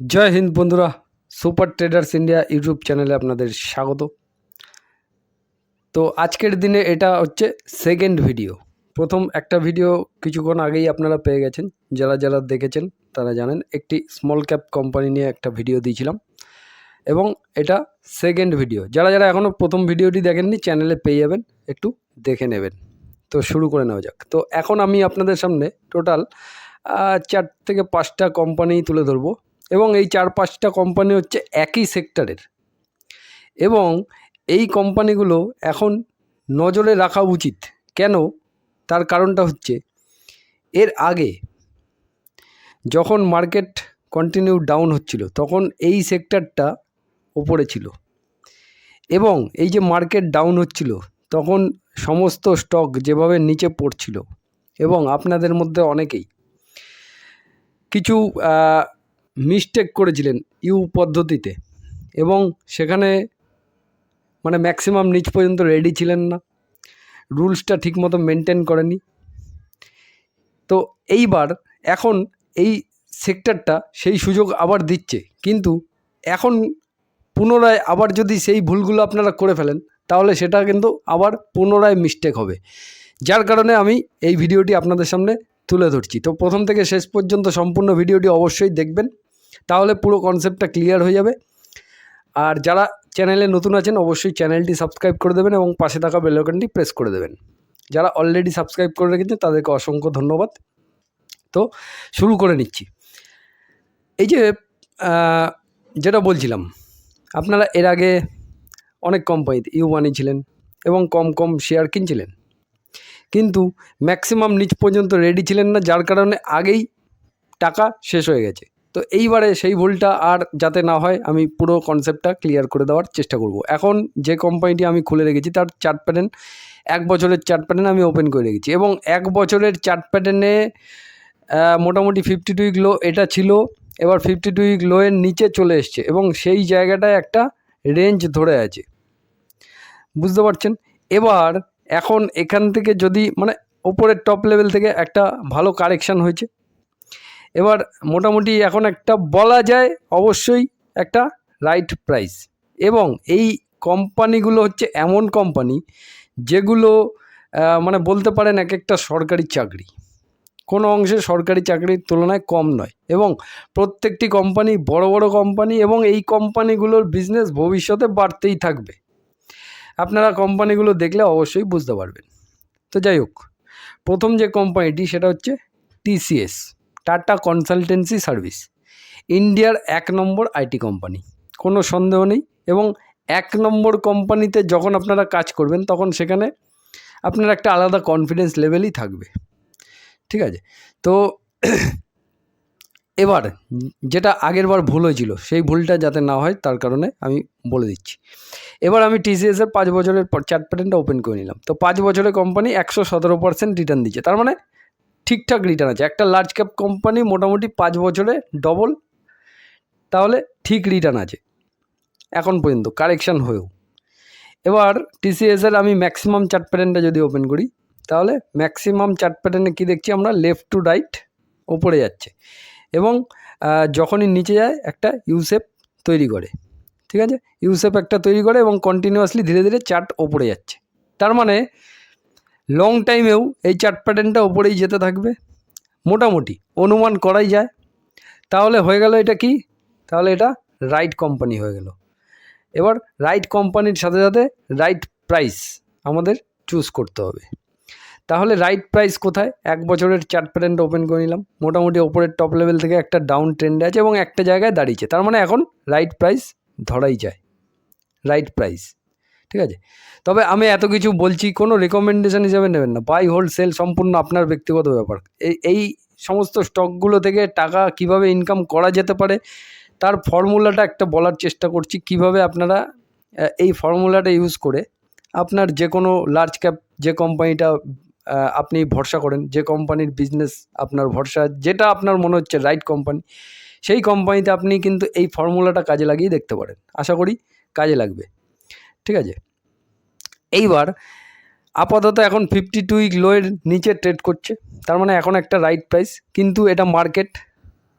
জয় হিন্দ বন্ধুরা, super traders India YouTube চ্যানেলে আপনাদের স্বাগত। তো আজকের দিনে এটা হচ্ছে সেকেন্ড ভিডিও। প্রথম একটা ভিডিও কিছুক্ষণ আগেই আপনারা পেয়ে গেছেন। যারা যারা দেখেছেন তারা জানেন, একটি স্মল ক্যাপ কোম্পানি নিয়ে একটা ভিডিও দিয়েছিলাম। এবং এটা সেকেন্ড ভিডিও। যারা যারা এখনও প্রথম ভিডিওটি দেখেননি, চ্যানেলে পেয়ে যাবেন, একটু দেখে নেবেন। তো শুরু করে নেওয়া যাক। তো এখন আমি আপনাদের সামনে টোটাল চার থেকে পাঁচটা কোম্পানি তুলে ধরবো। এবং এই চার পাঁচটা কোম্পানি হচ্ছে একই সেক্টরের এবং এই কোম্পানিগুলো এখন নজরে রাখা উচিত। কেন? তার কারণটা হচ্ছে, এর আগে যখন মার্কেট কন্টিনিউ ডাউন হচ্ছিল, তখন এই সেক্টরটা ওপরে ছিল। এবং এই যে মার্কেট ডাউন হচ্ছিল, তখন সমস্ত স্টক যেভাবে নিচে পড়ছিল, এবং আপনাদের মধ্যে অনেকেই, কিছু মিস্টেক করেছিলেন ইউ পদ্ধতিতে। এবং সেখানে মানে ম্যাক্সিমাম নিচ পর্যন্ত রেডি ছিলেন না। রুলসটা ঠিকমতো মেনটেন করেনি তো এইবার এখন এই সেক্টরটা সেই সুযোগ আবার দিচ্ছে। কিন্তু এখন পুনরায় আবার যদি সেই ভুলগুলো আপনারা করে ফেলেন, তাহলে সেটা কিন্তু আবার পুনরায় মিস্টেক হবে। যার কারণে আমি এই ভিডিওটি আপনাদের সামনে তুলে ধরছি। তো প্রথম থেকে শেষ পর্যন্ত সম্পূর্ণ ভিডিওটি অবশ্যই দেখবেন। তাহলে পুরো কনসেপ্টটা ক্লিয়ার হয়ে যাবে। আর যারা চ্যানেলে নতুন আছেন, অবশ্যই চ্যানেলটি সাবস্ক্রাইব করে দেবেন এবং পাশে থাকা বেলকনটি প্রেস করে দেবেন। যারা অলরেডি সাবস্ক্রাইব করে রেখেছেন, তাদেরকে অসংখ্য ধন্যবাদ। তো শুরু করে নিচ্ছি। এই যে যেটা বলছিলাম, আপনারা এর আগে অনেক কোম্পানিতে ইউ বানিয়েছিলেন এবং কম কম শেয়ার কিনছিলেন। কিন্তু ম্যাক্সিমাম নিচ পর্যন্ত রেডি ছিলেন না, যার কারণে আগেই টাকা শেষ হয়ে গেছে। তো এইবারে সেই ভুলটা আর যাতে না হয়, আমি পুরো কনসেপ্টটা ক্লিয়ার করে দেওয়ার চেষ্টা করব। এখন যে কোম্পানিটি আমি খুলে রেখেছি, তার চার্ট প্যাটার্ন এক বছরের চার্ট প্যাটার্ন আমি ওপেন করে রেখেছি এবং এক বছরের চার্ট প্যাটার্নে মোটামুটি ফিফটি টু লো এটা ছিল, এবার ফিফটি টু উইক লোয়ের নিচে চলে এসছে এবং সেই জায়গাটায় একটা রেঞ্জ ধরে আছে। বুঝতে পারছেন? এবার এখন এখান থেকে যদি মানে ওপরের টপ লেভেল থেকে একটা ভালো কারেকশান হয়েছে এবার মোটামুটি এখন একটা বলা যায় অবশ্যই একটা রাইট প্রাইস এবং এই কোম্পানিগুলো হচ্ছে এমন কোম্পানি যেগুলো মানে বলতে পারেন এক একটা সরকারি চাকরি। কোনো অংশে সরকারি চাকরির তুলনায় কম নয়। এবং প্রত্যেকটি কোম্পানি বড় বড় কোম্পানি এবং এই কোম্পানিগুলোর বিজনেস ভবিষ্যতে বাড়তেই থাকবে। আপনারা কোম্পানিগুলো দেখলে অবশ্যই বুঝতে পারবেন। তো যাই হোক, প্রথম যে কোম্পানিটি সেটা হচ্ছে টিসিএস টাটা কনসালটেন্সি সার্ভিস। ইন্ডিয়ার এক নম্বর আইটি কোম্পানি। কোনো সন্দেহ নেই এবং এক নম্বর কোম্পানিতে যখন আপনারা কাজ করবেন তখন সেখানে আপনার একটা আলাদা কনফিডেন্স লেভেলই থাকবে। ঠিক আছে? তো এবার যেটা আগের বার ভুল হয়েছিল, সেই ভুলটা যাতে না হয় তার কারণে আমি বলে দিচ্ছি। এবার আমি টিসিএসের পাঁচ বছরের চার্ট প্যাটার্নটা ওপেন করে নিলাম। তো পাঁচ বছরের কোম্পানি একশো সতেরো পার্সেন্ট রিটার্ন দিচ্ছে। তার মানে ঠিকঠাক রিটার্ন আছে। একটা লার্জ ক্যাপ কোম্পানি মোটামুটি পাঁচ বছরে ডবল তাহলে ঠিক রিটার্ন আছে। এখন পর্যন্ত কারেকশান হয়েও। এবার টিসিএসের আমি ম্যাক্সিমাম চার্ট প্যাটার্নটা যদি ওপেন করি, তাহলে ম্যাক্সিমাম চার্ট প্যাটার্নে কী দেখছি আমরা? লেফট টু রাইট ওপরে যাচ্ছে। এবং যখনই নিচে যায়, একটা ইউসেপ তৈরি করে। ঠিক আছে? ইউসেপ একটা তৈরি করে এবং কন্টিনিউয়াসলি ধীরে ধীরে চার্ট ওপরে যাচ্ছে। তার মানে লং টাইমেও এই চার্ট প্যাটার্নটা ওপরেই যেতে থাকবে। মোটামুটি অনুমান করাই যায়। তাহলে হয়ে গেল এটা কি? তাহলে এটা রাইট কোম্পানি হয়ে গেল। এবার রাইট কোম্পানির সাথে সাথে রাইট প্রাইস আমাদের চুজ করতে হবে। তাহলে রাইট প্রাইস কোথায়? এক বছরের চার্ট প্যাটার্নটা ওপেন করে নিলাম। মোটামুটি ওপরের টপ লেভেল থেকে একটা ডাউন ট্রেন্ডে আছে এবং একটা জায়গায় দাঁড়িয়েছে। তার মানে এখন রাইট প্রাইস ধরাই যায়। রাইট প্রাইস ঠিক আছে? তবে আমি এত কিছু বলছি, কোনো রেকমেন্ডেশন হিসেবে নেবেন না। বাই হোল্ড সেল সম্পূর্ণ আপনার ব্যক্তিগত ব্যাপার। এই এই সমস্ত স্টকগুলো থেকে টাকা কীভাবে ইনকাম করা যেতে পারে, তার ফর্মুলাটা একটা বলার চেষ্টা করছি, কীভাবে আপনারা এই ফর্মুলাটা ইউজ করে আপনার যে কোনো লার্জ ক্যাপ যে কোম্পানিটা আপনি ভরসা করেন, যে কোম্পানির বিজনেস আপনার ভরসা, যেটা আপনার মনে হচ্ছে রাইট কোম্পানি সেই কোম্পানিতে আপনি কিন্তু এই ফর্মুলাটা কাজে লাগিয়ে দেখতে পারেন। আশা করি কাজে লাগবে। ঠিক আছে? এইবার আপাতত এখন ফিফটি টু উইক লোয়ের নিচে ট্রেড করছে। তার মানে এখন একটা রাইট প্রাইস কিন্তু এটা মার্কেট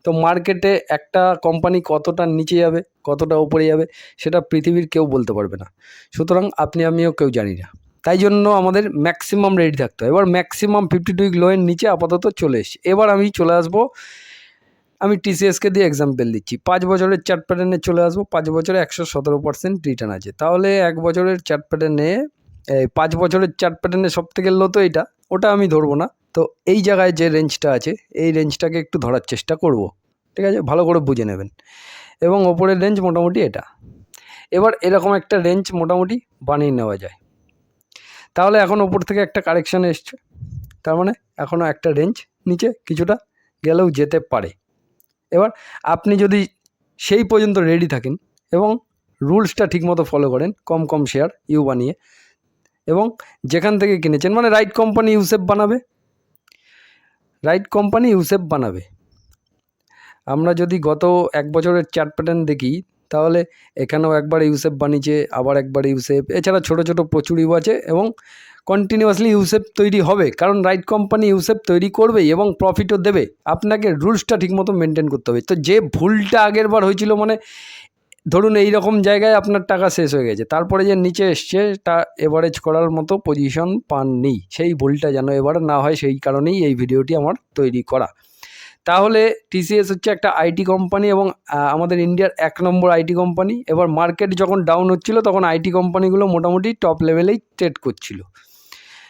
তো মার্কেটে একটা কোম্পানি কতটা নিচে যাবে, কতটা উপরে যাবে, সেটা পৃথিবীর কেউ বলতে পারবে না। সুতরাং আপনি, আমিও কেউ জানি না। তাই জন্য আমাদের ম্যাক্সিমাম রেডি থাকতে হয়। এবার maximum fifty two week lower নিচে আপাতত চলে এসছে। এবার আমি চলে আসব আমি টিসিএসকে দিয়ে এক্সাম্পল দিচ্ছি। পাঁচ বছরের চার্ট প্যাটার্নে চলে আসব, পাঁচ বছরে একশো সতেরো পার্সেন্ট রিটার্ন আছে। তাহলে এক বছরের চার্ট প্যাটার্নে এই পাঁচ বছরের চার্ট প্যাটার্নে সব থেকে লো তো এটা, ওটা আমি ধরবো না। তো এই জায়গায় যে রেঞ্জটা আছে, এই রেঞ্জটাকে একটু ধরার চেষ্টা করব। ঠিক আছে? ভালো করে বুঝে নেবেন। এবং ওপরের রেঞ্জ মোটামুটি এটা। এবার এরকম একটা রেঞ্জ মোটামুটি বানিয়ে নেওয়া যায়। তাহলে এখন ওপর থেকে একটা কারেকশান এসছে। তার মানে এখনও একটা রেঞ্জ নিচে কিছুটা গেলেও যেতে পারে। এবার আপনি যদি সেই পর্যন্ত রেডি থাকেন এবং রুলসটা ঠিকমতো ফলো করেন, কম কম শেয়ার ইউ বানিয়ে, এবং যেখান থেকে কিনেছেন মানে রাইট কোম্পানি ইউসেফ বানাবে। রাইট কোম্পানি ইউসেফ বানাবে। আমরা যদি গত এক বছরের চার্ট প্যাটার্ন দেখি, তাহলে এখানেও একবার ইউসেফ বানিয়েছে, আবার একবার ইউসেফ, এছাড়া ছোট ছোট প্রচুর ইউ আছে, এবং কন্টিনিউয়াসলি ইউসেপ তৈরি হবে, কারণ রাইট কোম্পানি ইউসেপ তৈরি করবে এবং প্রফিটও দেবে। আপনাকে রুলসটা ঠিকমতো মেনটেন করতে হবে। তো যে ভুলটা আগের বার হয়েছিল মানে ধরুন এই রকম জায়গায় আপনার টাকা শেষ হয়ে গেছে, তারপরে যে নিচে এসছে, তা এভারেজ করার মতো পজিশন পাননি। সেই ভুলটা যেন এবার না হয়, সেই কারণেই এই ভিডিওটি আমার তৈরি করা। তাহলে টিসিএস হচ্ছে একটা আইটি কোম্পানি এবং আমাদের ইন্ডিয়ার এক নম্বর আইটি কোম্পানি এবার মার্কেট যখন ডাউন হচ্ছিল, তখন আইটি কোম্পানিগুলো মোটামুটি টপ লেভেলেই ট্রেড করছিল।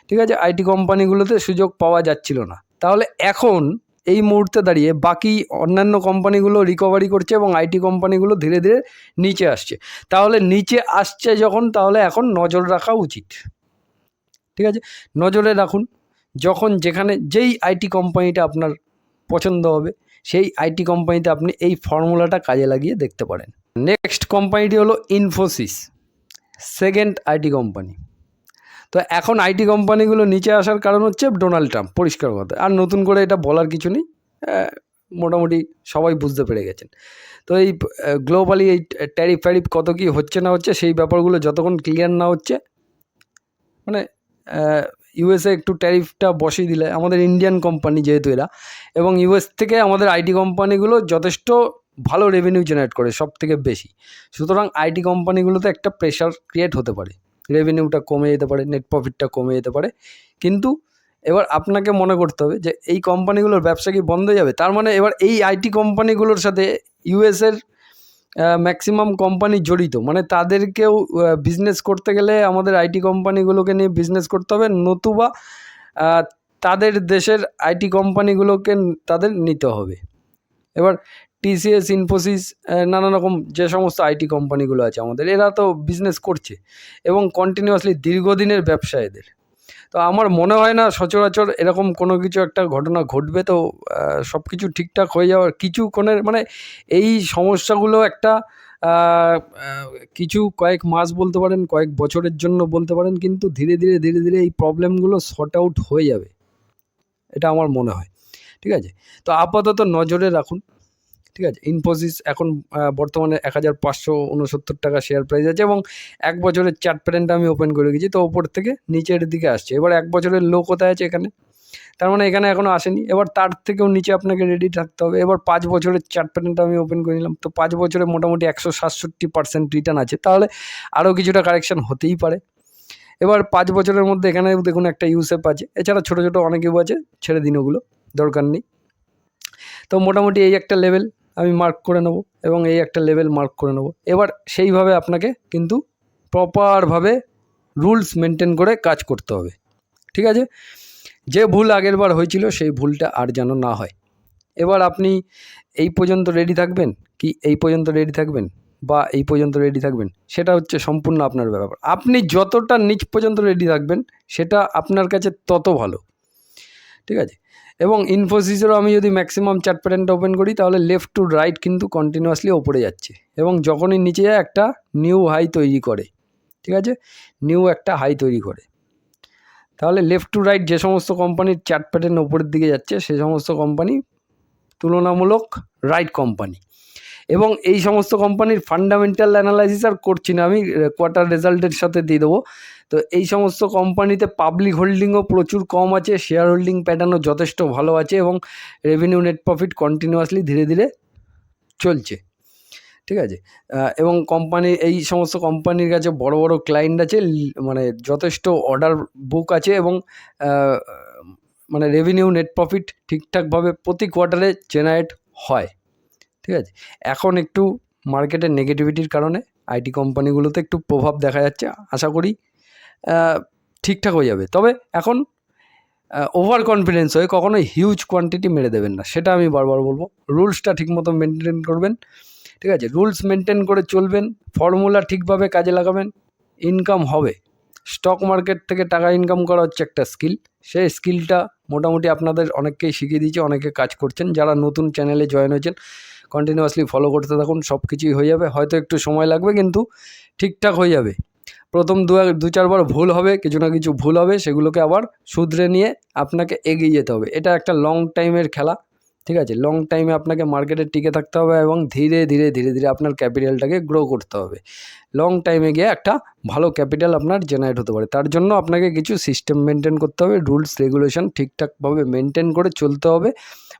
ঠিক আছে? আইটি কোম্পানিগুলোতে সুযোগ পাওয়া যাচ্ছিল না। তাহলে এখন এই মুহূর্তে দাঁড়িয়ে বাকি অন্যান্য কোম্পানিগুলো রিকভারি করছে এবং আইটি কোম্পানিগুলো ধীরে ধীরে নিচে আসছে। তাহলে নিচে আসছে যখন, তাহলে এখন নজর রাখা উচিত। ঠিক আছে? নজরে রাখুন। যখন যেখানে যেই আইটি কোম্পানিটা আপনার পছন্দ হবে, সেই আইটি কোম্পানিতে আপনি এই ফর্মুলাটা কাজে লাগিয়ে দেখতে পারেন। নেক্সট কোম্পানিটি হলো ইনফোসিস সেকেন্ড আইটি কোম্পানি। তো এখন আইটি কোম্পানিগুলো নিচে আসার কারণ হচ্ছে ডোনাল্ড ট্রাম্প পরিষ্কার কথা। আর নতুন করে এটা বলার কিছু নেই আহ, মোটামুটি সবাই বুঝতে পেরে গেছেন। তো এই গ্লোবালি এই ট্যারিফ ফ্যারিফ কত কী হচ্ছে না হচ্ছে সেই ব্যাপারগুলো যতক্ষণ ক্লিয়ার না হচ্ছে মানে ইউএসএ একটু ট্যারিফটা বসিয়ে দিলে আমাদের ইন্ডিয়ান কোম্পানি যেহেতু এরা এবং ইউএস থেকে আমাদের আইটি কোম্পানিগুলো যথেষ্ট ভালো রেভিনিউ জেনারেট করে সব থেকে বেশি। সুতরাং আইটি কোম্পানিগুলোতে একটা প্রেশার ক্রিয়েট হতে পারে। রেভিনিউটা কমে যেতে পারে নেট প্রফিটটা কমে যেতে পারে। কিন্তু এবার আপনাকে মনে করতে হবে যে, এই কোম্পানিগুলোর ব্যবসা কি বন্ধ যাবে? তার মানে এবার এই আইটি কোম্পানিগুলোর সাথে ইউএসের ম্যাক্সিমাম কোম্পানি জড়িত। মানে তাদেরকেও বিজনেস করতে গেলে আমাদের আইটি কোম্পানিগুলোকে নিয়ে বিজনেস করতে হবে, নতুবা তাদের দেশের আইটি কোম্পানিগুলোকে তাদের নিতে হবে। এবার টিসিএস ইনফোসিস নানা রকম যে সমস্ত আইটি কোম্পানিগুলো আছে আমাদের, এরা তো বিজনেস করছে এবং কন্টিনিউয়াসলি দীর্ঘদিনের ব্যবসা এদের। তো আমার মনে হয় না সচরাচর এরকম কোনো কিছু একটা ঘটনা ঘটবে তো সব কিছু ঠিকঠাক হয়ে যাওয়ার কিছুক্ষণের মানে এই সমস্যাগুলো একটা কিছু কয়েক মাস বলতে পারেন, কয়েক বছরের জন্য বলতে পারেন, কিন্তু ধীরে ধীরে ধীরে ধীরে এই প্রবলেমগুলো শর্ট আউট হয়ে যাবে। এটা আমার মনে হয়। ঠিক আছে? তো আপাতত নজরে রাখুন। ঠিক আছে? ইনফোসিস এখন বর্তমানে এক হাজার পাঁচশো উনসত্তর টাকা শেয়ার প্রাইস আছে এবং এক বছরের চার্ট প্যাটার্নটা আমি ওপেন করে গেছি তো ওপর থেকে নিচের দিকে আসছে। এবার এক বছরের লো কোথায় আছে এখানে? তার মানে এখানে এখনও আসেনি। এবার তার থেকেও নিচে আপনাকে রেডি থাকতে হবে। এবার পাঁচ বছরের চার্ট প্যাটার্নটা আমি ওপেন করে নিলাম। তো পাঁচ বছরে মোটামুটি একশো সাতষট্টি পার্সেন্ট রিটার্ন আছে। তাহলে আরও কিছুটা কারেকশন হতেই পারে। এবার পাঁচ বছরের মধ্যে এখানে দেখুন একটা ইউসেপ আছে। এছাড়া ছোটো ছোটো অনেক ইউ আছে, ছেড়ে দিন ওগুলো, দরকার নেই। তো মোটামুটি এই একটা লেভেল আমি মার্ক করে নেব এবং এই একটা লেভেল মার্ক করে নেব। এবার সেইভাবে আপনাকে কিন্তু প্রপারভাবে রুলস মেনটেন করে কাজ করতে হবে। ঠিক আছে? যে ভুল আগের বার হয়েছিল সেই ভুলটা আর যেন না হয়। এবার আপনি এই পর্যন্ত রেডি থাকবেন কি এই পর্যন্ত রেডি থাকবেন বা এই পর্যন্ত রেডি থাকবেন? সেটা হচ্ছে সম্পূর্ণ আপনার ব্যাপার। আপনি যতটা নিচ পর্যন্ত রেডি থাকবেন, সেটা আপনার কাছে তত ভালো। ঠিক আছে? এবং ইনফোসিসেরও আমি যদি ম্যাক্সিমাম চার্ট প্যাটার্নটা ওপেন করি, তাহলে লেফট টু রাইট কিন্তু কন্টিনিউয়াসলি ওপরে যাচ্ছে। এবং যখনই নিচে যায়, একটা নিউ হাই তৈরি করে। ঠিক আছে? নিউ একটা হাই তৈরি করে। তাহলে লেফট টু রাইট যে সমস্ত কোম্পানির চার্ট প্যাটার্ন ওপরের দিকে যাচ্ছে, সে সমস্ত কোম্পানি তুলনামূলক রাইট কোম্পানি এবং এই সমস্ত কোম্পানির ফান্ডামেন্টাল অ্যানালাইসিস আর করছি না। আমি কোয়ার্টার রেজাল্টের সাথে দিয়ে দেবো। তো এই সমস্ত কোম্পানিতে পাবলিক হোল্ডিংও প্রচুর কম আছে শেয়ার হোল্ডিং প্যাটার্নও যথেষ্ট ভালো আছে এবং রেভিনিউ নেট প্রফিট কন্টিনিউয়াসলি ধীরে ধীরে চলছে। ঠিক আছে? এবং কোম্পানি, এই সমস্ত কোম্পানির কাছে বড় বড় ক্লায়েন্ট আছে মানে যথেষ্ট অর্ডার বুক আছে এবং মানে রেভিনিউ নেট প্রফিট ঠিকঠাকভাবে প্রতি কোয়ার্টারে জেনারেট হয়। ঠিক আছে? এখন একটু মার্কেটের নেগেটিভিটির কারণে আইটি কোম্পানিগুলোতে একটু প্রভাব দেখা যাচ্ছে, আশা করি ঠিকঠাক হয়ে যাবে। তবে এখন ওভার কনফিডেন্স হয়ে কখনোই হিউজ কোয়ান্টিটি মেরে দেবেন না, সেটা আমি বারবার বলব। রুলসটা ঠিকমতো মেনটেন করবেন, ঠিক আছে? রুলস মেনটেন করে চলবেন ফর্মুলা ঠিকভাবে কাজে লাগাবেন ইনকাম হবে। স্টক মার্কেট থেকে টাকা ইনকাম করা হচ্ছে একটা স্কিল সেই স্কিলটা মোটামুটি আপনাদের অনেককেই শিখিয়ে দিয়েছে, অনেকে কাজ করছেন, যারা নতুন চ্যানেলে জয়েন হয়েছেন কন্টিনিউয়াসলি ফলো করতে থাকুন, সব কিছুই হয়ে যাবে। হয়তো একটু সময় লাগবে, কিন্তু ঠিকঠাক হয়ে যাবে। প্রথম দু দু চারবার ভুল হবে, কিছু না কিছু ভুল হবে, সেগুলোকে আবার শুধরে নিয়ে আপনাকে এগিয়ে যেতে হবে। এটা একটা লং টাইমের খেলা, ঠিক আছে? লং টাইমে আপনাকে মার্কেটে টিকে থাকতে হবে এবং ধীরে ধীরে ধীরে ধীরে আপনার ক্যাপিটালটাকে গ্রো করতে হবে। লং টাইমে গিয়ে একটা ভালো ক্যাপিটাল আপনার জেনারেট হতে পারে। তার জন্য আপনাকে কিছু সিস্টেম মেনটেন করতে হবে রুলস রেগুলেশন ঠিকঠাকভাবে মেনটেন করে চলতে হবে।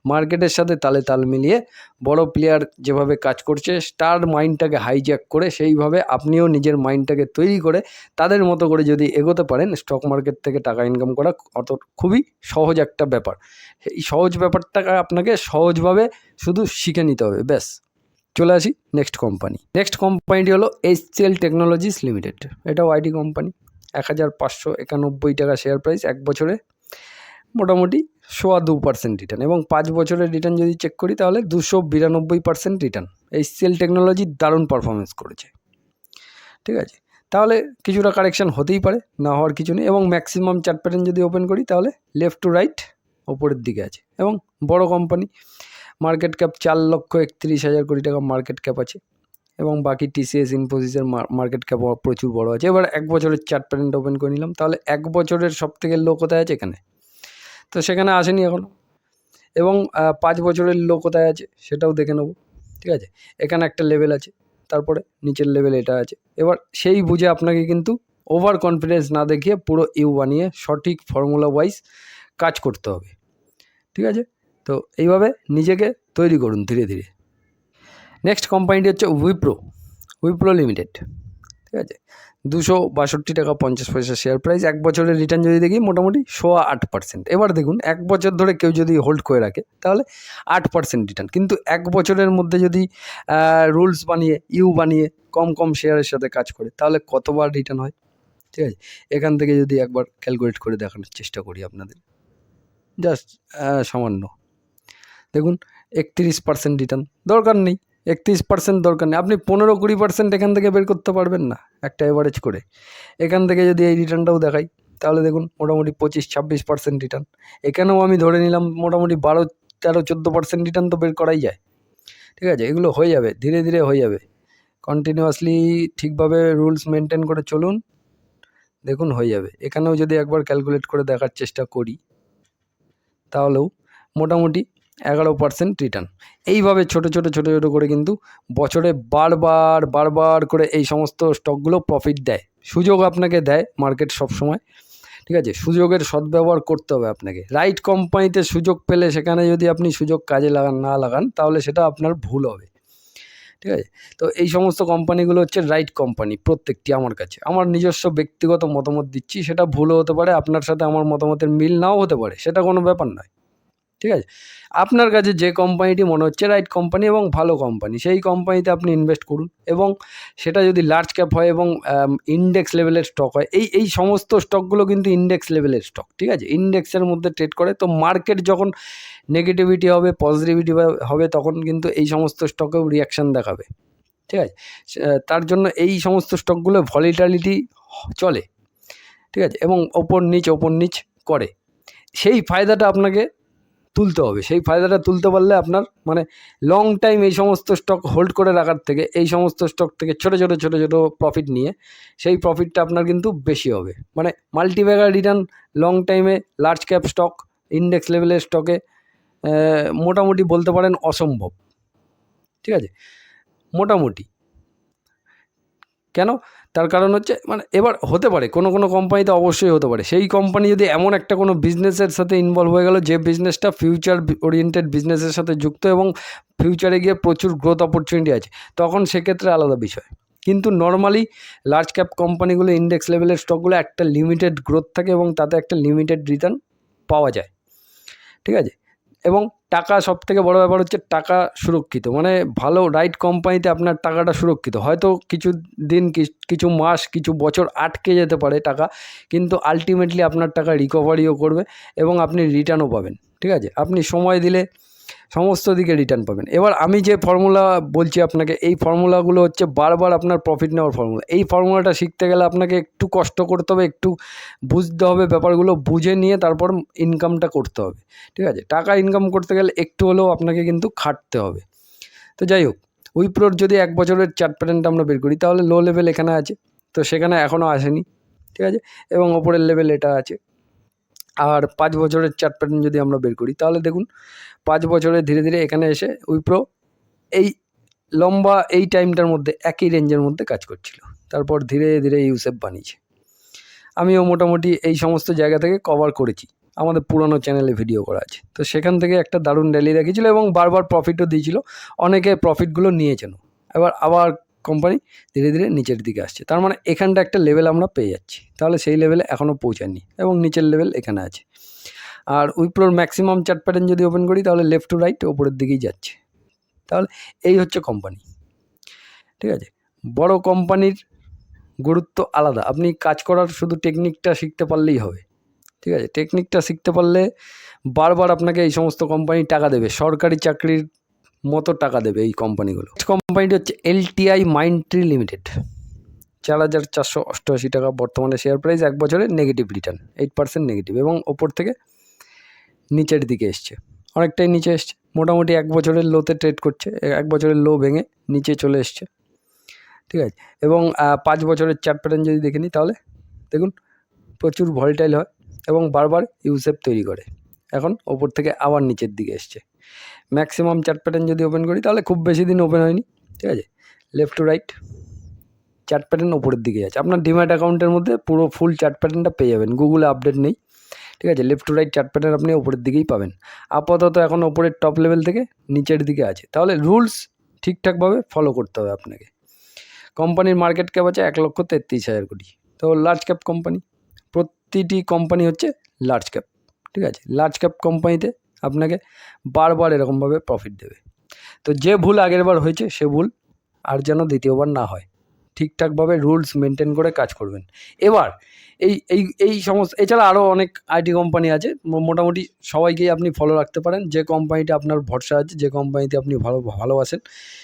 মার্কেটের সাথে তালে তাল মিলিয়ে বড় প্লেয়ার যেভাবে কাজ করছে, তার মাইন্ডটাকে হাইজ্যাক করে সেইভাবে আপনিও নিজের মাইন্ডটাকে তৈরি করে তাদের মতো করে যদি এগোতে পারেন স্টক মার্কেট থেকে টাকা ইনকাম করা অত খুবই সহজ একটা ব্যাপার। এই সহজ ব্যাপারটাকে আপনাকে সহজভাবে শুধু শিখে নিতে হবে, ব্যাস। চলে আসি নেক্সট কোম্পানি নেক্সট কোম্পানিটি হলো এইচসিএল টেকনোলজিস লিমিটেড এটাও আইটি কোম্পানি এক হাজার পাঁচশো একানব্বই টাকা শেয়ার প্রাইস এক বছরে। মোটামুটি সোয়া দু পার্সেন্ট রিটার্ন এবং পাঁচ বছরের রিটার্ন যদি চেক করি তাহলে দুশো বিরানব্বই পার্সেন্ট রিটার্ন এই সেল টেকনোলজি দারুণ পারফরমেন্স করেছে। ঠিক আছে? তাহলে কিছুটা কারেকশান হতেই পারে, না হওয়ার কিছু নেই এবং ম্যাক্সিমাম চার্ট প্যাটার্ন যদি ওপেন করি তাহলে লেফট টু রাইট ওপরের দিকে আছে এবং বড় কোম্পানি মার্কেট ক্যাপ চার লক্ষ একত্রিশ হাজার কোটি টাকা মার্কেট ক্যাপ আছে এবং বাকি টিসিএস ইনফোসিসের মার্কেট ক্যাপ প্রচুর বড় আছে। এবার এক বছরের চার্ট প্যাটার্নটা ওপেন করে নিলাম, তাহলে এক বছরের সব থেকে লো কোথায় আছে এখানে? তো সেখানে আসেনি এখনও এবং পাঁচ বছরের লো কোথায় আছে সেটাও দেখে নেব, ঠিক আছে? এখানে একটা লেভেল আছে, তারপরে নিচের লেভেল এটা আছে। এবার সেই বুঝে আপনাকে কিন্তু ওভার কনফিডেন্স না দেখিয়ে পুরো ইউ বানিয়ে সঠিক ফর্মুলা ওয়াইজ কাজ করতে হবে, ঠিক আছে? তো এইভাবে নিজেকে তৈরি করুন ধীরে ধীরে। নেক্সট কোম্পানিটি হচ্ছে উইপ্রো উইপ্রো লিমিটেড ঠিক আছে? দুশো বাষট্টি টাকা পঞ্চাশ পয়সা শেয়ার প্রাইস এক বছরের রিটার্ন যদি দেখি মোটামুটি সোয়া আট পার্সেন্ট এবার দেখুন, এক বছর ধরে কেউ যদি হোল্ড করে রাখে, তাহলে আট পার্সেন্ট রিটার্ন কিন্তু এক বছরের মধ্যে যদি রুলস বানিয়ে ইউ বানিয়ে কম কম শেয়ারের সাথে কাজ করে, তাহলে কতবার রিটার্ন হয়? ঠিক আছে? এখান থেকে যদি একবার ক্যালকুলেট করে দেখানোর চেষ্টা করি আপনাদের। জাস্ট সামান্য। দেখুন, একত্রিশ পার্সেন্ট রিটার্ন দরকার নেই। একত্রিশ পার্সেন্ট দরকার নেই। আপনি পনেরো কুড়ি পার্সেন্ট এখান থেকে বের করতে পারবেন না, একটা অ্যাভারেজ করে। এখান থেকে যদি এই রিটার্নটাও দেখাই, তাহলে দেখুন মোটামুটি পঁচিশ ছাব্বিশ পার্সেন্ট রিটার্ন এখানেও আমি ধরে নিলাম মোটামুটি বারো তেরো চোদ্দ পার্সেন্ট রিটার্ন তো বের করাই যায়। ঠিক আছে? এগুলো হয়ে যাবে, ধীরে ধীরে হয়ে যাবে। কন্টিনিউয়াসলি ঠিকভাবে রুলস মেনটেন করে চলুন, দেখুন হয়ে যাবে। এখানেও যদি একবার ক্যালকুলেট করে দেখার চেষ্টা করি, তাহলেও মোটামুটি এগারো পার্সেন্ট রিটার্ন এইভাবে ছোটো ছোটো ছোটো ছোটো করে কিন্তু বছরে বারবার বারবার করে এই সমস্ত স্টকগুলো প্রফিট দেয়। সুযোগ আপনাকে দেয় মার্কেট সবসময়। ঠিক আছে? সুযোগের সদ্ব্যবহার করতে হবে আপনাকে। রাইট কোম্পানিতে সুযোগ পেলে সেখানে যদি আপনি সুযোগ কাজে লাগান, না লাগান, তাহলে সেটা আপনার ভুল হবে। ঠিক আছে? তো এই সমস্ত কোম্পানিগুলো হচ্ছে রাইট কোম্পানি প্রত্যেকটি আমার কাছে। আমার নিজস্ব ব্যক্তিগত মতামত দিচ্ছি, সেটা ভুলও হতে পারে, আপনার সাথে আমার মতামতের মিল নাও হতে পারে, সেটা কোনো ব্যাপার নয়। ঠিক আছে? আপনার কাছে যে কোম্পানিটি মনে হচ্ছে রাইট কোম্পানি এবং ভালো কোম্পানি সেই কোম্পানিতে আপনি ইনভেস্ট করুন এবং সেটা যদি লার্জ ক্যাপ হয় এবং ইন্ডেক্স লেভেলের স্টক হয়, এই এই সমস্ত স্টকগুলো কিন্তু ইন্ডেক্স লেভেলের স্টক ঠিক আছে? ইন্ডেক্সের মধ্যে ট্রেড করে, তো মার্কেট যখন নেগেটিভিটি হবে পজিটিভিটি হবে তখন কিন্তু এই সমস্ত স্টকেও রিয়াকশান দেখাবে, ঠিক আছে? তার জন্য এই সমস্ত স্টকগুলো ভলিটালিটি চলে, ঠিক আছে? এবং ওপর নিচ ওপর নিচ করে, সেই ফায়দাটা আপনাকে তুলতে হবে। সেই ফায়দাটা তুলতে পারলে আপনার মানে লং টাইম এই সমস্ত স্টক হোল্ড করে রাখার থেকে, এই সমস্ত স্টক থেকে ছোটো ছোটো ছোটো ছোটো প্রফিট নিয়ে সেই প্রফিটটা আপনার কিন্তু বেশি হবে। মানে মাল্টিব্যাগার রিটার্ন লং টাইমে লার্জ ক্যাপ স্টক ইন্ডেক্স লেভেলের স্টকে মোটামুটি বলতে পারেন অসম্ভব। ঠিক আছে? মোটামুটি। কেন? তার কারণ হচ্ছে মানে এবার হতে পারে, কোনো কোনো কোম্পানিতে অবশ্যই হতে পারে। সেই কোম্পানি যদি এমন একটা কোনো বিজনেসের সাথে ইনভলভ হয়ে গেল, যে বিজনেসটা ফিউচার ওরিয়েন্টেড বিজনেসের সাথে যুক্ত এবং ফিউচারে গিয়ে প্রচুর গ্রোথ অপরচুনিটি আছে, তখন সেক্ষেত্রে আলাদা বিষয়। কিন্তু নর্মালি লার্জ ক্যাপ কোম্পানিগুলো ইন্ডেক্স লেভেলের স্টকগুলো একটা লিমিটেড গ্রোথ থাকে এবং তাতে একটা লিমিটেড রিটার্ন পাওয়া যায়। ঠিক আছে? এবং টাকা সব থেকে বড় ব্যাপার হচ্ছে টাকা সুরক্ষিত। মানে ভালো রাইট কোম্পানিতে আপনার টাকাটা সুরক্ষিত। হয়তো কিছু দিন কিছু মাস, কিছু বছর আটকে যেতে পারে টাকা, কিন্তু আলটিমেটলি আপনার টাকা রিকভারিও করবে এবং আপনি রিটার্নও পাবেন। ঠিক আছে? আপনি সময় দিলে সমস্ত দিকে রিটার্ন পাবেন। এবার আমি যে ফর্মুলা বলছি আপনাকে, এই ফর্মুলাগুলো হচ্ছে বারবার আপনার প্রফিট নেওয়ার ফর্মুলা এই ফর্মুলাটা শিখতে গেলে আপনাকে একটু কষ্ট করতে হবে, একটু বুঝতে হবে ব্যাপারগুলো, বুঝে নিয়ে তারপর ইনকামটা করতে হবে। ঠিক আছে? টাকা ইনকাম করতে গেলে একটু হলেও আপনাকে কিন্তু খাটতে হবে। তো যাই হোক উইপ্রোর যদি এক বছরের চার্ট প্যাটার্নটা আমরা বের করি, তাহলে লো লেভেল এখানে আছে। তো সেখানে এখনও আসেনি। ঠিক আছে? এবং ওপরের লেভেল এটা আছে। আর পাঁচ বছরের চার্ট প্যাটার্ন যদি আমরা বের করি, তাহলে দেখুন পাঁচ বছরে ধীরে ধীরে এখানে এসে উইপ্রো এই লম্বা এই টাইমটার মধ্যে একই রেঞ্জের মধ্যে কাজ করছিল। তারপর ধীরে ধীরে ইউসেফ বানিয়েছে। আমিও মোটামুটি এই সমস্ত জায়গা থেকে কভার করেছি। আমাদের পুরনো চ্যানেলে ভিডিও করা আছে। তো সেখান থেকে একটা দারুণ র্যালি রেখেছিল এবং বারবার প্রফিটও দিয়েছিল। অনেকে প্রফিটগুলো নিয়েছেন এবার আবার কোম্পানি ধীরে ধীরে নিচের দিকে আসছে। তার মানে এখানটা একটা লেভেল আমরা পেয়ে যাচ্ছি। তাহলে সেই লেভেলে এখনও পৌঁছায়নি এবং নিচের লেভেল এখানে আছে। আর উইপ্রোর ম্যাক্সিমাম চার্ট প্যাটার্ন যদি ওপেন করি, তাহলে লেফট টু রাইট ওপরের দিকেই যাচ্ছে। তাহলে এই হচ্ছে কোম্পানি ঠিক আছে? বড় কোম্পানির গুরুত্ব আলাদা। আপনি কাজ করার শুধু টেকনিকটা শিখতে পারলেই হবে। ঠিক আছে? টেকনিকটা শিখতে পারলে বারবার আপনাকে এই সমস্ত কোম্পানি টাকা দেবে। সরকারি চাকরির মতো টাকা দেবে এই কোম্পানিগুলো কোম্পানিটি হচ্ছে এলটিআই মাইন্ড ট্রি লিমিটেড। চার হাজার চারশো অষ্টআশি টাকা বর্তমানে শেয়ার প্রাইস এক বছরে negative return eight percent negative এবং ওপর থেকে নিচের দিকে এসছে। অনেকটাই নিচে এসছে। মোটামুটি এক বছরের লোতে ট্রেড করছে, এক বছরের লো ভেঙে নিচে চলে এসছে। ঠিক আছে? এবং পাঁচ বছরের চার্ট প্যাটার্ন যদি দেখে নিই তাহলে দেখুন, প্রচুর ভলটাইল হয় এবং বারবার ইউসেপ তৈরি করে। এখন ওপর থেকে আবার নিচের দিকে এসছে। ম্যাক্সিমাম চার্ট প্যাটার্ন যদি ওপেন করি তাহলে খুব বেশি দিন ওপেন হয়নি। ঠিক আছে? Left to right chart pattern ওপরের দিকে যাচ্ছে। আপনার ডিম্যাট অ্যাকাউন্টের মধ্যে পুরো ফুল চার্ট প্যাটার্নটা পেয়ে যাবেন। গুগলে আপডেট নেই, ঠিক আছে? Left to right chart pattern আপনি ওপরের দিকেই পাবেন। আপাতত এখন ওপরের টপ লেভেল থেকে নিচের দিকে আছে। তাহলে রুলস ঠিকঠাকভাবে ফলো করতে হবে আপনাকে। কোম্পানির মার্কেট ক্যাপ আছে এক লক্ষ তেত্রিশ হাজার কোটি। তো লার্জ ক্যাপ কোম্পানি প্রতিটি কোম্পানি হচ্ছে লার্জ ক্যাপ ঠিক আছে? লার্জ ক্যাপ কোম্পানিতে আপনাকে বারবার এরকমভাবে প্রফিট দেবে। তো যে ভুল আগের বার হয়েছে, সে ভুল আর যেন দ্বিতীয়বার না হয়। ঠিকঠাকভাবে রুলস মেনটেন করে কাজ করবেন। এবার এই এই এই সমস্ত, এছাড়া আরও অনেক আইটি কোম্পানি আছে। মোটামুটি সবাইকেই আপনি ফলো রাখতে পারেন। যে কোম্পানিটা আপনার ভরসা আছে, যে কোম্পানিতে আপনি ভালো ভালোবাসেন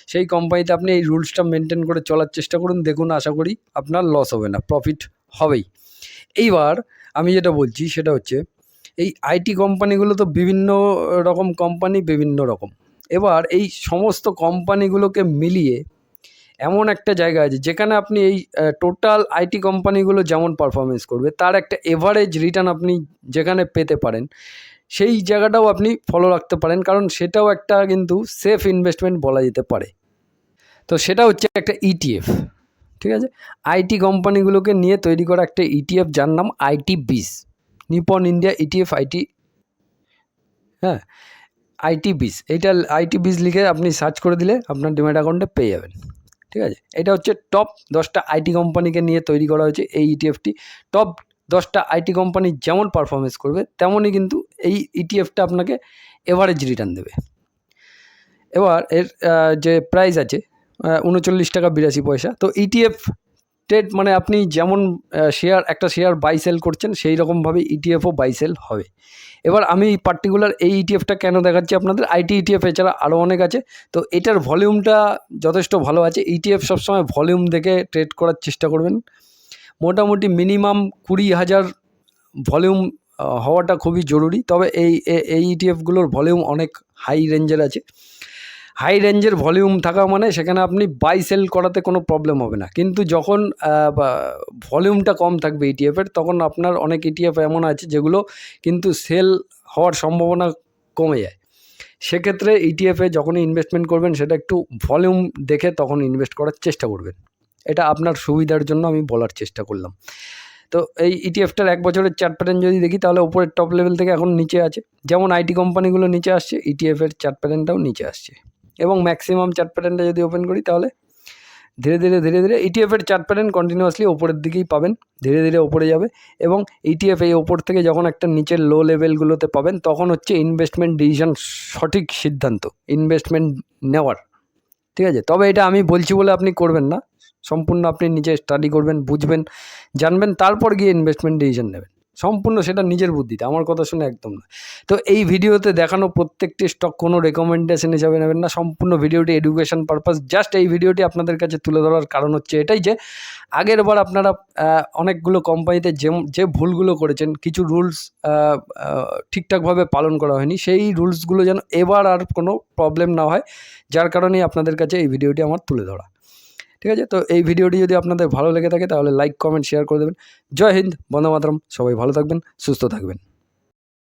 সেই কোম্পানিতে আপনি এই রুলসটা মেনটেন করে চলার চেষ্টা করুন। দেখুন, আশা করি আপনার লস হবে না প্রফিট হবেই। এইবার আমি যেটা বলছি, সেটা হচ্ছে, এই আইটি কোম্পানিগুলো তো বিভিন্ন রকম কোম্পানি বিভিন্ন রকম। এবার এই সমস্ত কোম্পানিগুলোকে মিলিয়ে এমন একটা জায়গা আছে যেখানে আপনি এই টোটাল আইটি কোম্পানিগুলো যেমন পারফরমেন্স করবে, তার একটা এভারেজ রিটার্ন আপনি যেখানে পেতে পারেন, সেই জায়গাটাও আপনি ফলো রাখতে পারেন, কারণ সেটাও একটা কিন্তু সেফ ইনভেস্টমেন্ট বলা যেতে পারে। তো সেটা হচ্ছে একটা ইটিএফ ঠিক আছে? আইটি কোম্পানিগুলোকে নিয়ে তৈরি করা একটা ইটিএফ যার নাম IT BeES Nippon India ETF IT হ্যাঁ? আইটি বিস এইটা আইটি বিস লিখে আপনি সার্চ করে দিলে আপনার ডিমেট অ্যাকাউন্টে পেয়ে যাবেন। ঠিক আছে? এটা হচ্ছে টপ দশটা আইটি কোম্পানিকে নিয়ে তৈরি করা হয়েছে এই ইটিএফটি টপ দশটা আইটি কোম্পানি যেমন পারফরমেন্স করবে, তেমনই কিন্তু এই ইটিএফটা আপনাকে এভারেজ রিটার্ন দেবে। এবার এর যে প্রাইস আছে উনচল্লিশ টাকা বিরাশি পয়সা। তো ইটিএফ ট্রেড মানে আপনি যেমন শেয়ার একটা শেয়ার বাই সেল করছেন সেই রকমভাবে ইটিএফও বাই সেল হবে। এবার আমি পার্টিকুলার এই ইটিএফটা কেন দেখাচ্ছি আপনাদের? আইটি ইটিএফ এছাড়া আরও অনেক আছে, তো এটার ভলিউমটা যথেষ্ট ভালো আছে। ইটিএফ সবসময় ভলিউম দেখে ট্রেড করার চেষ্টা করবেন। মোটামুটি মিনিমাম কুড়ি হাজার ভলিউম হওয়াটা খুবই জরুরি। তবে এই এই ইটিএফগুলোর ভলিউম অনেক হাই রেঞ্জের আছে। হাই রেঞ্জের ভলিউম থাকা মানে সেখানে আপনি বাই সেল করাতে কোনো প্রবলেম হবে না। কিন্তু যখন ভলিউমটা কম থাকবে ইটিএফের তখন আপনার অনেক ইটিএফ এমন আছে যেগুলো কিন্তু সেল হওয়ার সম্ভাবনা কমে যায়। সেক্ষেত্রে ইটিএফে যখনই ইনভেস্টমেন্ট করবেন, সেটা একটু ভলিউম দেখে তখন ইনভেস্ট করার চেষ্টা করবেন। এটা আপনার সুবিধার জন্য আমি বলার চেষ্টা করলাম। তো এই ইটিএফটার এক বছরের চার্ট প্যাটার্ন যদি দেখি, তাহলে উপরের টপ লেভেল থেকে এখন নিচে আছে। যেমন আইটি কোম্পানিগুলো নিচে আসছে ইটিএফের চার্ট প্যাটার্নটাও নিচে আসছে। এবং ম্যাক্সিমাম চার্ট প্যাটার্নটা যদি ওপেন করি তাহলে ধীরে ধীরে ধীরে ধীরে ইটিএফের চার্ট প্যাটার্ন কন্টিনিউয়াসলি ওপরের দিকেই পাবেন, ধীরে ধীরে ওপরে যাবে এবং ইটিএফ এই ওপর থেকে যখন একটা নিচের লো লেভেলগুলোতে পাবেন তখন হচ্ছে ইনভেস্টমেন্ট ডিসিশন সঠিক সিদ্ধান্ত ইনভেস্টমেন্ট নেওয়ার, ঠিক আছে? তবে এটা আমি বলছি বলে আপনি করবেন না, সম্পূর্ণ আপনি নিজে স্টাডি করবেন, বুঝবেন, জানবেন, তারপর গিয়ে ইনভেস্টমেন্ট ডিসিশন নেবেন। সম্পূর্ণ সেটা নিজের বুদ্ধিতে, আমার কথা শুনে একদম না। তো এই ভিডিওতে দেখানো প্রত্যেকটি স্টক কোনো রেকমেন্ডেশন হিসাবে নেবেন না। সম্পূর্ণ ভিডিওটি এডুকেশন পারপাস জাস্ট এই ভিডিওটি আপনাদের কাছে তুলে ধরার কারণ হচ্ছে এটাই যে, আগের বার আপনারা অনেকগুলো কোম্পানিতে যে যে ভুলগুলো করেছেন, কিছু রুলস ঠিকঠাকভাবে পালন করা হয়নি, সেই রুলসগুলো যেন এবার আর কোনো প্রবলেম না হয়, যার কারণেই আপনাদের কাছে এই ভিডিওটি আমার তুলে ধরা। ঠিক আছে? তো এই ভিডিওটি যদি আপনাদের ভালো লেগে থাকে তাহলে লাইক কমেন্ট শেয়ার করে দেবেন। জয় হিন্দ, বন্দে মাতরম। সবাই ভালো থাকবেন, সুস্থ থাকবেন।